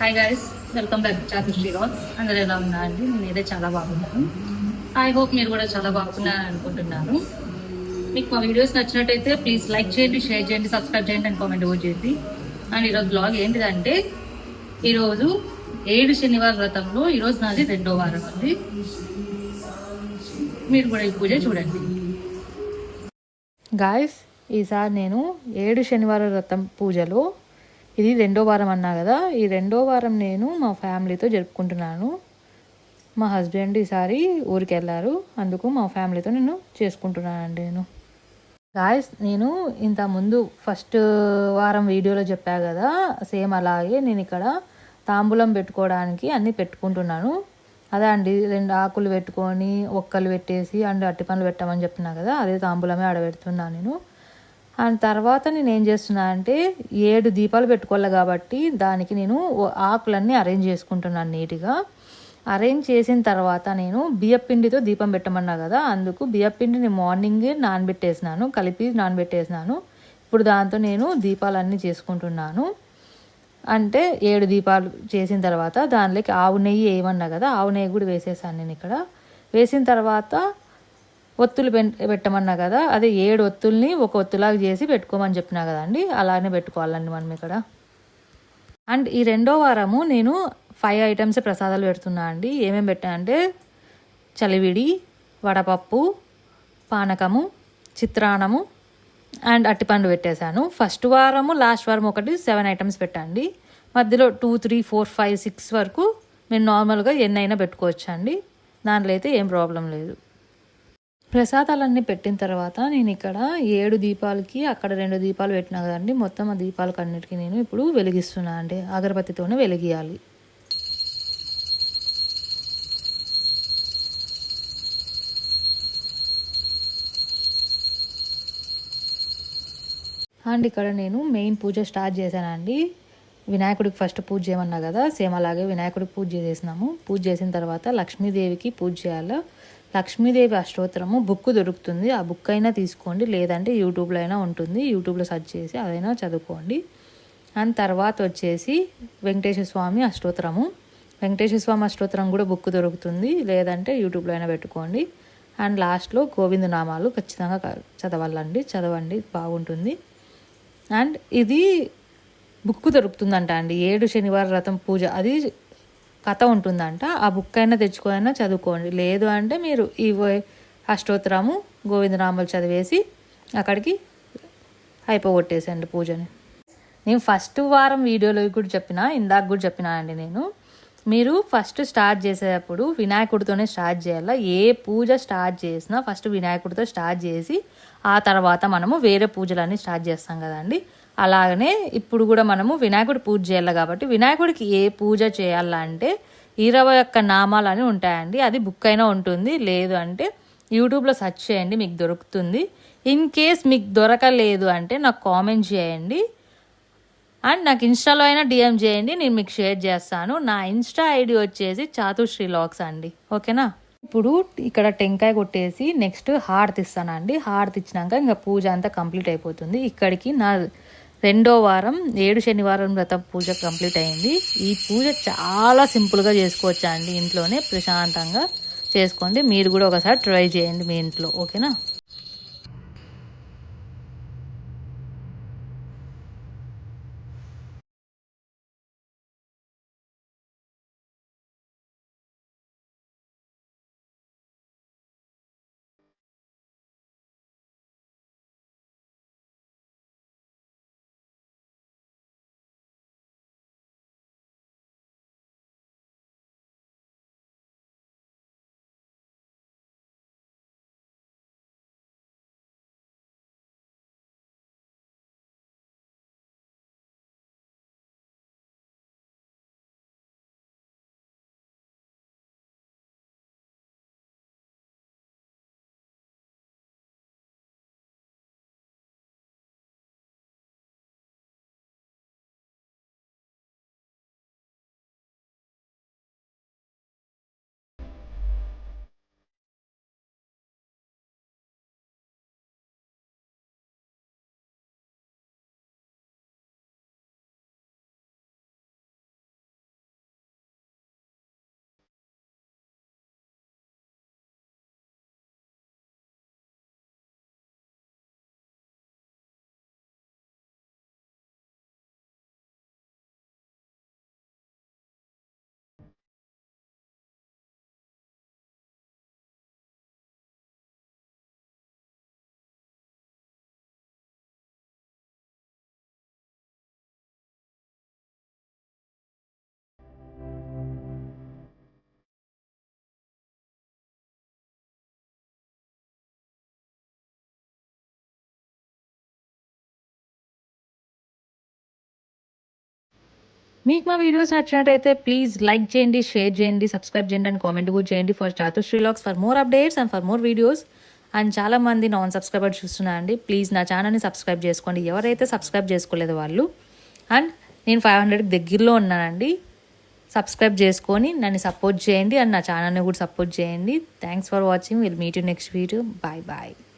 Hi guys welcome back Chatushri Raj అందరూ ఎలా ఉన్నారండి నేనైతే చాలా బాగున్నాను. ఐ హోప్ మీరు కూడా చాలా బాగున్నారని అనుకుంటున్నాను. మీకు మా వీడియోస్ నచ్చినట్టయితే ప్లీజ్ లైక్ చేయండి షేర్ చేయండి సబ్స్క్రైబ్ చేయండి అండ్ కామెంట్ కూడా చేయండి. అండ్ ఈరోజు బ్లాగ్ ఏంటిదంటే ఈరోజు ఏడు శనివారం వ్రతంలో ఈరోజు నాది రెండో వారం అండి. మీరు కూడా ఈ పూజ చూడండి. గాయస్ ఈసారి నేను ఏడు శనివారం వ్రతం పూజలో ఇది రెండో వారం అన్నా కదా ఈ రెండో వారం నేను మా ఫ్యామిలీతో జరుపుకుంటున్నాను. మా హస్బెండ్ ఈసారి ఊరికి వెళ్ళారు అందుకు మా ఫ్యామిలీతో నేను చేసుకుంటున్నానండి నేను. గాయస్ నేను ఇంత ముందు ఫస్ట్ వారం వీడియోలో చెప్పా కదా సేమ్ అలాగే నేను ఇక్కడ తాంబూలం పెట్టుకోవడానికి అన్నీ పెట్టుకుంటున్నాను. అదే అండి రెండు ఆకులు పెట్టుకొని ఒక్కలు పెట్టేసి అండ్ అట్టి పనులు పెట్టమని చెప్తున్నా కదా అదే తాంబూలమే ఆడబెడుతున్నాను నేను. అండ్ తర్వాత నేను ఏం చేస్తున్నా అంటే ఏడు దీపాలు పెట్టుకోవాలి కాబట్టి దానికి నేను ఆకులన్నీ అరేంజ్ చేసుకుంటున్నాను నీట్గా. అరేంజ్ చేసిన తర్వాత నేను బియ్యపిండితో దీపం పెట్టమన్నా కదా అందుకు బియ్యపిండిని మార్నింగ్ నానబెట్టేసినాను కలిపి నానబెట్టేసినాను. ఇప్పుడు దాంతో నేను దీపాలన్నీ చేసుకుంటున్నాను. అంటే ఏడు దీపాలు చేసిన తర్వాత దానిలోకి ఆవు నెయ్యి వేయమన్నా కదా ఆవు నెయ్యి కూడా వేసేసాను నేను ఇక్కడ. వేసిన తర్వాత ఒత్తులు పెట్టమన్నా కదా అదే ఏడు ఒత్తుల్ని ఒక ఒత్తులాగా చేసి పెట్టుకోమని చెప్పినా కదండి అలానే పెట్టుకోవాలండి మనం ఇక్కడ. అండ్ ఈ రెండో వారము నేను ఫైవ్ ఐటమ్స్ ప్రసాదాలు పెడుతున్నా అండి. ఏమేమి పెట్టా అంటే చలివిడి వడపప్పు పానకము చిత్రాన్నము అండ్ అట్టిపండు పెట్టేశాను. ఫస్ట్ వారము లాస్ట్ వారం ఒకటి సెవెన్ ఐటమ్స్ పెట్టండి మధ్యలో two three four five six వరకు మీరు నార్మల్గా ఎన్నైనా పెట్టుకోవచ్చు అండి దాంట్లో అయితే ఏం ప్రాబ్లం లేదు. ప్రసాదాలన్నీ పెట్టిన తర్వాత నేను ఇక్కడ ఏడు దీపాలకి అక్కడ రెండు దీపాలు పెట్టినా కదండి మొత్తం ఆ దీపాలకు అన్నిటికీ నేను ఇప్పుడు వెలిగిస్తున్నా అండి అగరబత్తితోనే వెలిగియాలి. అండ్ ఇక్కడ నేను మెయిన్ పూజ స్టార్ట్ చేశానండి. వినాయకుడికి ఫస్ట్ పూజ చేయమన్నా కదా సేమ్ అలాగే వినాయకుడికి పూజ చేసేసినాము పూజ చేసిన తర్వాత లక్ష్మీదేవికి పూజ చేయాలి లక్ష్మీదేవి అష్టోత్తరము బుక్ దొరుకుతుంది. ఆ బుక్ అయినా తీసుకోండి. లేదంటే యూట్యూబ్లో అయినా ఉంటుంది. యూట్యూబ్లో సెర్చ్ చేసి అదైనా చదువుకోండి. అండ్ తర్వాత వచ్చేసి వెంకటేశ్వర స్వామి అష్టోత్తరము. వెంకటేశ్వర స్వామి అష్టోత్తరం కూడా బుక్ దొరుకుతుంది. లేదంటే యూట్యూబ్లో అయినా పెట్టుకోండి. అండ్ లాస్ట్లో గోవింద నామాలు ఖచ్చితంగా చదవాలండి. చదవండి. బాగుంటుంది. అండ్ ఇది బుక్ దొరుకుతుందంట అండి. ఏడు శనివారం రథం పూజ. అది కథ ఉంటుందంట. ఆ బుక్ అయినా తెచ్చుకోనైనా చదువుకోండి. లేదు అంటే మీరు ఈ అష్టోత్తరము గోవిందరాములు చదివేసి అక్కడికి అయిపోగొట్టేసండి పూజని. నేను ఫస్ట్ వారం వీడియోలో కూడా చెప్పిన ఇందాక కూడా చెప్పినా అండి నేను. మీరు ఫస్ట్ స్టార్ట్ చేసేటప్పుడు వినాయకుడితోనే స్టార్ట్ చేయాలి? ఏ పూజ స్టార్ట్ చేసినా ఫస్ట్ వినాయకుడితో స్టార్ట్ చేసి ఆ తర్వాత మనము వేరే పూజలన్నీ స్టార్ట్ చేస్తాం కదండి. అలాగనే ఇప్పుడు కూడా మనము వినాయకుడి పూజ చేయాలి కాబట్టి వినాయకుడికి ఏ పూజ చేయాలంటే ఇరవై ఒక్క నామాలు అని ఉంటాయండి. అది బుక్ అయినా ఉంటుంది. లేదు అంటే యూట్యూబ్లో సెర్చ్ చేయండి మీకు దొరుకుతుంది. ఇన్ కేస్ మీకు దొరకలేదు అంటే నాకు కామెంట్ చేయండి. అండ్ నాకు ఇన్స్టాలో అయినా డిఎం చేయండి నేను మీకు షేర్ చేస్తాను. నా ఇన్స్టా ఐడి వచ్చేసి చాతుశ్రీ లాక్స్ అండి. ఓకేనా? ఇప్పుడు ఇక్కడ టెంకాయ కొట్టేసి నెక్స్ట్ హారతి ఇస్తానండి. హారతి ఇచ్చినాక ఇంకా పూజ అంతా కంప్లీట్ అయిపోతుంది. ఇక్కడికి నా రెండో వారం ఏడు శనివారం వ్రత పూజ కంప్లీట్ అయింది. ఈ పూజ చాలా సింపుల్గా చేసుకోవచ్చా అండి? ఇంట్లోనే ప్రశాంతంగా చేసుకోండి. మీరు కూడా ఒకసారి ట్రై చేయండి మీ ఇంట్లో. ఓకేనా? మీకు మా వీడియోస్ నచ్చినట్టయితే ప్లీజ్ లైక్ చేయండి షేర్ చేయండి సబ్స్క్రైబ్ చేయండి అండ్ కామెంట్ కూడా చేయండి for Chatushri for more updates and for more videos and చాలా మంది నాన్ సబ్స్క్రైబర్ చూస్తున్నా అండి. ప్లీజ్ నా ఛానల్ని సబ్స్క్రైబ్ చేసుకోండి. ఎవరైతే సబ్స్క్రైబ్ చేసుకోలేదు వాళ్ళు. అండ్ నేను ఫైవ్ హండ్రెడ్కి దగ్గరలో ఉన్నానండి సబ్స్క్రైబ్ చేసుకొని నన్ను సపోర్ట్ చేయండి. అండ్ నా ఛానల్ని కూడా సపోర్ట్ చేయండి. Thanks for watching will meet you next video bye bye